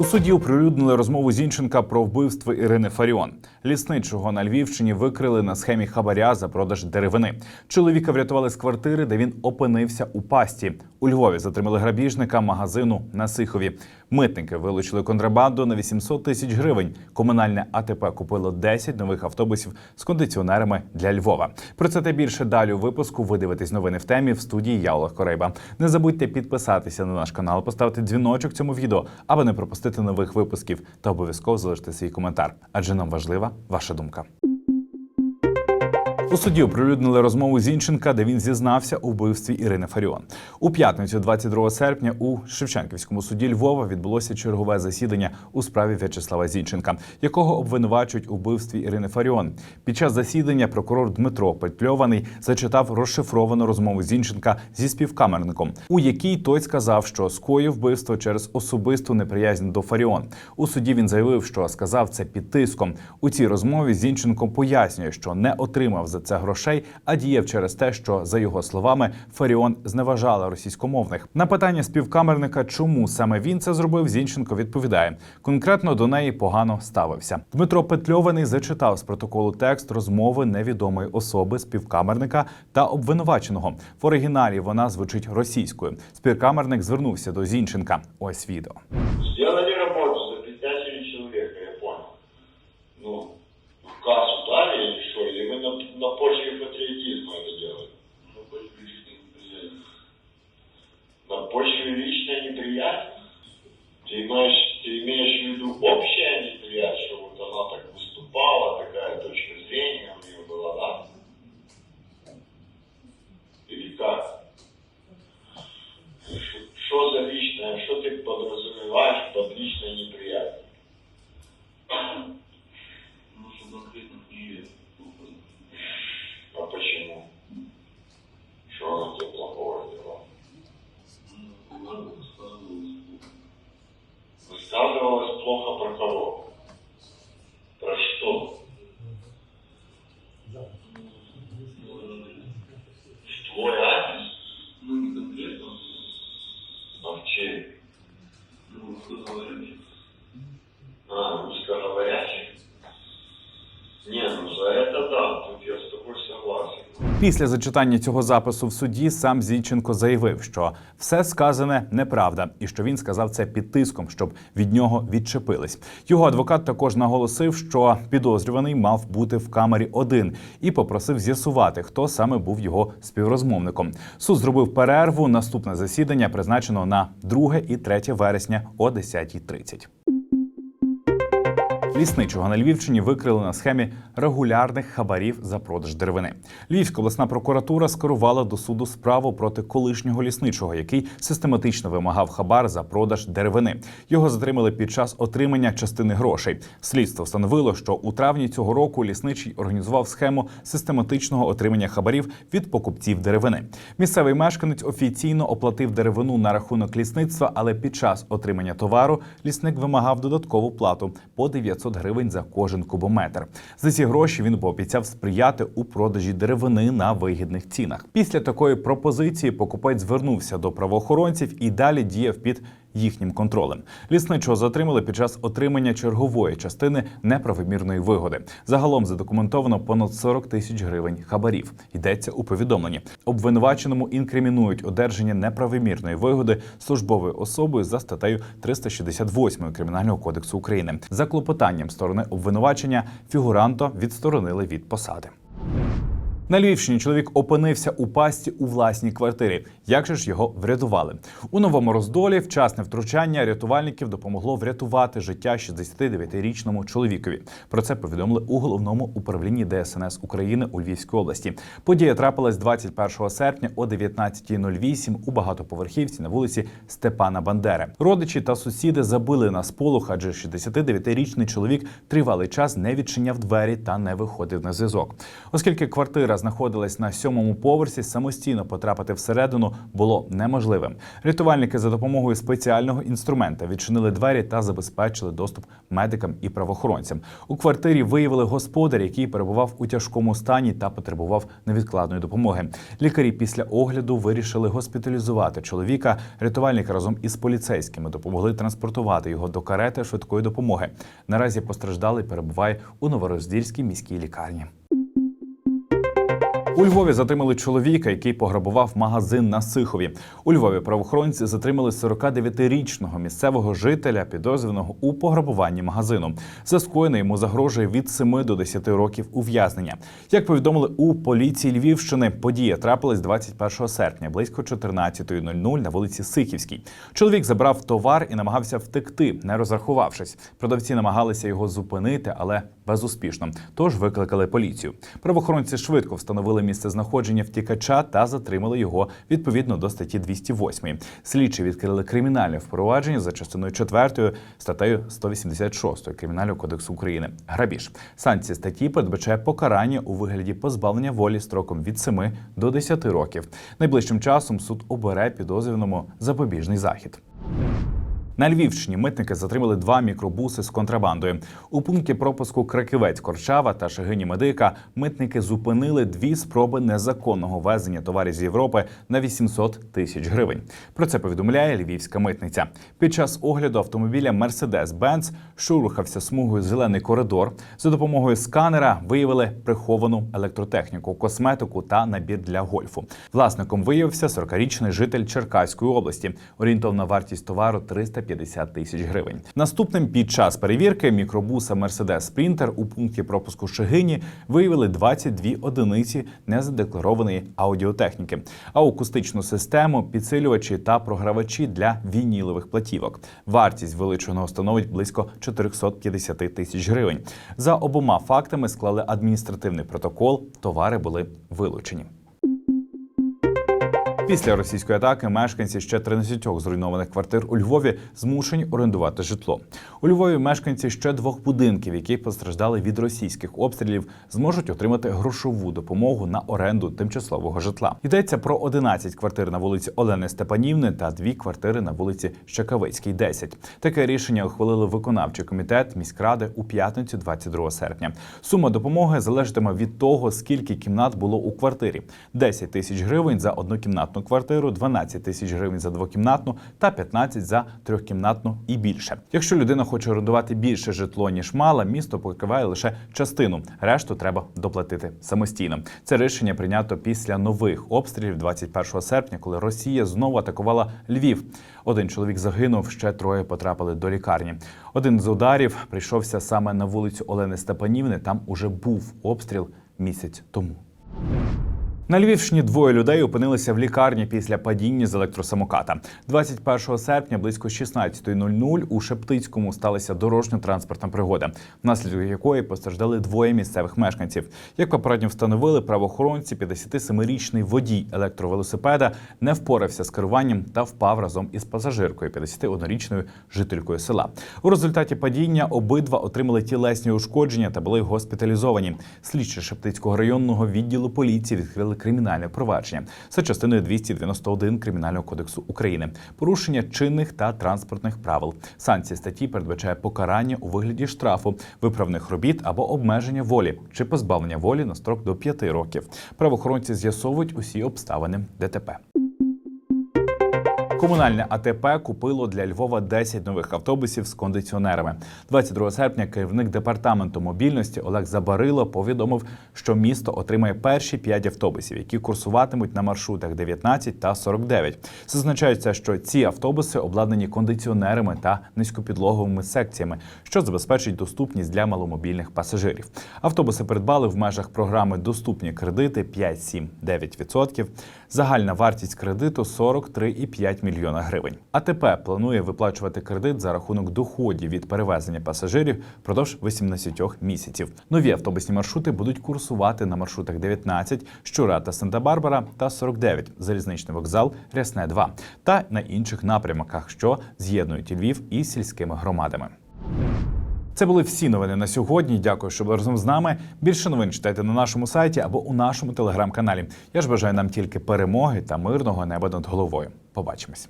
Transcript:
У суді оприлюднили розмову Зінченка про вбивство Ірини Фаріон. Лісничого на Львівщині викрили на схемі хабаря за продаж деревини. Чоловіка врятували з квартири, де він опинився у пасті. У Львові затримали грабіжника магазину на Сихові. Митники вилучили контрабанду на 800 тисяч гривень. Комунальне АТП купило 10 нових автобусів з кондиціонерами для Львова. Про це та більше далі у випуску. Ви дивитесь новини в темі в студії я Олег Корейба. Не забудьте підписатися на наш канал, поставити дзвіночок цьому відео, аби не пропустити нових випусків та обов'язково залишити свій коментар, адже нам важлива Wasze Dumka. У суді оприлюднили розмову Зінченка, де він зізнався у вбивстві Ірини Фаріон. У п'ятницю, 22 серпня, у Шевченківському суді Львова відбулося чергове засідання у справі В'ячеслава Зінченка, якого обвинувачують у вбивстві Ірини Фаріон. Під час засідання прокурор Дмитро Петльований зачитав розшифровану розмову Зінченка зі співкамерником, у якій той сказав, що скоїв вбивство через особисту неприязнь до Фаріон. У суді він заявив, що сказав це під тиском. У цій розмові Зінченко пояснює, що не отримав за це грошей, а діяв через те, що за його словами Фаріон зневажала російськомовних. На питання співкамерника, чому саме він це зробив, Зінченко відповідає: конкретно до неї погано ставився. Дмитро Петльований зачитав з протоколу текст розмови невідомої особи співкамерника та обвинуваченого. В оригіналі вона звучить російською. Співкамерник звернувся до Зінченка. Ось відео. Сделали работу, запретятели Після зачитання цього запису в суді сам Зінченко заявив, що все сказане неправда, і що він сказав це під тиском, щоб від нього відчепились. Його адвокат також наголосив, що підозрюваний мав бути в камері один і попросив з'ясувати, хто саме був його співрозмовником. Суд зробив перерву. Наступне засідання призначено на 2 і 3 вересня о 10.30. Лісничого на Львівщині викрили на схемі регулярних хабарів за продаж деревини. Львівська обласна прокуратура скерувала до суду справу проти колишнього лісничого, який систематично вимагав хабар за продаж деревини. Його затримали під час отримання частини грошей. Слідство встановило, що у травні цього року лісничий організував схему систематичного отримання хабарів від покупців деревини. Місцевий мешканець офіційно оплатив деревину на рахунок лісництва, але під час отримання товару лісник вимагав додаткову плату по 900 гривень за кожен кубометр. За ці гроші він пообіцяв сприяти у продажі деревини на вигідних цінах. Після такої пропозиції покупець звернувся до правоохоронців і далі діяв під їхнім контролем. Лісничого затримали під час отримання чергової частини неправомірної вигоди. Загалом задокументовано понад 40 тисяч гривень хабарів. Йдеться у повідомленні. Обвинуваченому інкримінують одержання неправомірної вигоди службовою особою за статтею 368 кримінального кодексу України. За клопотанням сторони обвинувачення фігуранта відсторонили від посади. На Львівщині чоловік опинився у пасті у власній квартирі. Як же ж його врятували? У новому роздолі вчасне втручання рятувальників допомогло врятувати життя 69-річному чоловікові. Про це повідомили у головному управлінні ДСНС України у Львівській області. Подія трапилась 21 серпня о 19.08 у багатоповерхівці на вулиці Степана Бандери. Родичі та сусіди забили на сполох, адже 69-річний чоловік тривалий час не відчиняв двері та не виходив на зв'язок. Оскільки квартира знаходилась на сьомому поверсі, самостійно потрапити всередину було неможливим. Рятувальники за допомогою спеціального інструмента відчинили двері та забезпечили доступ медикам і правоохоронцям. У квартирі виявили господаря, який перебував у тяжкому стані та потребував невідкладної допомоги. Лікарі після огляду вирішили госпіталізувати чоловіка. Рятувальники разом із поліцейськими допомогли транспортувати його до карети швидкої допомоги. Наразі постраждалий перебуває у Новороздільській міській лікарні. У Львові затримали чоловіка, який пограбував магазин на Сихові. У Львові правоохоронці затримали 49-річного місцевого жителя, підозрюваного у пограбуванні магазину. За скоєне йому загрожує від 7 до 10 років ув'язнення. Як повідомили у поліції Львівщини, подія трапилась 21 серпня, близько 14.00 на вулиці Сихівській. Чоловік забрав товар і намагався втекти, не розрахувавшись. Продавці намагалися його зупинити, але безуспішно. Тож викликали поліцію. Правоохоронці швидко встановили місце знаходження втікача та затримали його відповідно до статті 208. Слідчі відкрили кримінальне впровадження за частиною 4 статтею 186 Кримінального кодексу України. Грабіж санкція статті передбачає покарання у вигляді позбавлення волі строком від 7 до 10 років. Найближчим часом суд обере підозрюваному запобіжний захід. На Львівщині митники затримали два мікробуси з контрабандою. У пункті пропуску Краківець Корчава та Шагині Медика митники зупинили дві спроби незаконного везення товарів з Європи на 800 тисяч гривень. Про це повідомляє львівська митниця. Під час огляду автомобіля Mercedes-Benz, що рухався смугою зелений коридор, за допомогою сканера виявили приховану електротехніку, косметику та набір для гольфу. Власником виявився 40-річний житель Черкаської області. Орієнтовна вартість товару 350 тисяч гривень. Наступним під час перевірки мікробуса Mercedes Sprinter у пункті пропуску Шигині виявили 22 одиниці незадекларованої аудіотехніки, акустичну систему, підсилювачі та програвачі для вінілових платівок. Вартість вилученого становить близько 450 тисяч гривень. За обома фактами склали адміністративний протокол. Товари були вилучені. Після російської атаки мешканці ще 13 зруйнованих квартир у Львові змушені орендувати житло. У Львові мешканці ще двох будинків, які постраждали від російських обстрілів, зможуть отримати грошову допомогу на оренду тимчасового житла. Йдеться про 11 квартир на вулиці Олени Степанівни та дві квартири на вулиці Щекавицькій, 10. Таке рішення ухвалили виконавчий комітет міськради у п'ятницю, 22 серпня. Сума допомоги залежатиме від того, скільки кімнат було у квартирі: 10 тисяч гривень за однокімнатну квартиру, 12 тисяч гривень за двокімнатну та 15 за трьохкімнатну і більше. Якщо людина хоче орендувати більше житло ніж мала, місто покриває лише частину. Решту треба доплатити самостійно. Це рішення прийнято після нових обстрілів 21 серпня, коли Росія знову атакувала Львів. Один чоловік загинув, ще троє потрапили до лікарні. Один з ударів прийшовся саме на вулицю Олени Степанівни. Там уже був обстріл місяць тому. На Львівщині двоє людей опинилися в лікарні після падіння з електросамоката. 21 серпня близько 16.00 у Шептицькому сталася дорожньо-транспортна пригода, внаслідок якої постраждали двоє місцевих мешканців. Як попередньо встановили правоохоронці, 57-річний водій електровелосипеда не впорався з керуванням та впав разом із пасажиркою, 51-річною жителькою села. У результаті падіння обидва отримали тілесні ушкодження та були госпіталізовані. Слідчі Шептицького районного відділу поліції відкрили кримінальне провадження за частиною 291 кримінального кодексу України, порушення чинних та транспортних правил. Санкція статті передбачає покарання у вигляді штрафу, виправних робіт або обмеження волі чи позбавлення волі на строк до 5 років. Правоохоронці з'ясовують усі обставини ДТП. Комунальне АТП купило для Львова 10 нових автобусів з кондиціонерами. 22 серпня керівник департаменту мобільності Олег Забарило повідомив, що місто отримає перші 5 автобусів, які курсуватимуть на маршрутах 19 та 49. Зазначається, що ці автобуси обладнані кондиціонерами та низькопідлоговими секціями, що забезпечить доступність для маломобільних пасажирів. Автобуси придбали в межах програми Доступні кредити 5, 7, 9%. Загальна вартість кредиту 43,5 мільйона гривень. АТП планує виплачувати кредит за рахунок доходів від перевезення пасажирів впродовж 18 місяців. Нові автобусні маршрути будуть курсувати на маршрутах 19, Щура та Санта-Барбара та 49, залізничний вокзал, Рясне 2 та на інших напрямках, що з'єднують Львів із сільськими громадами. Це були всі новини на сьогодні. Дякую, що були разом з нами. Більше новин читайте на нашому сайті або у нашому телеграм-каналі. Я ж бажаю нам тільки перемоги та мирного неба над головою. Побачимось.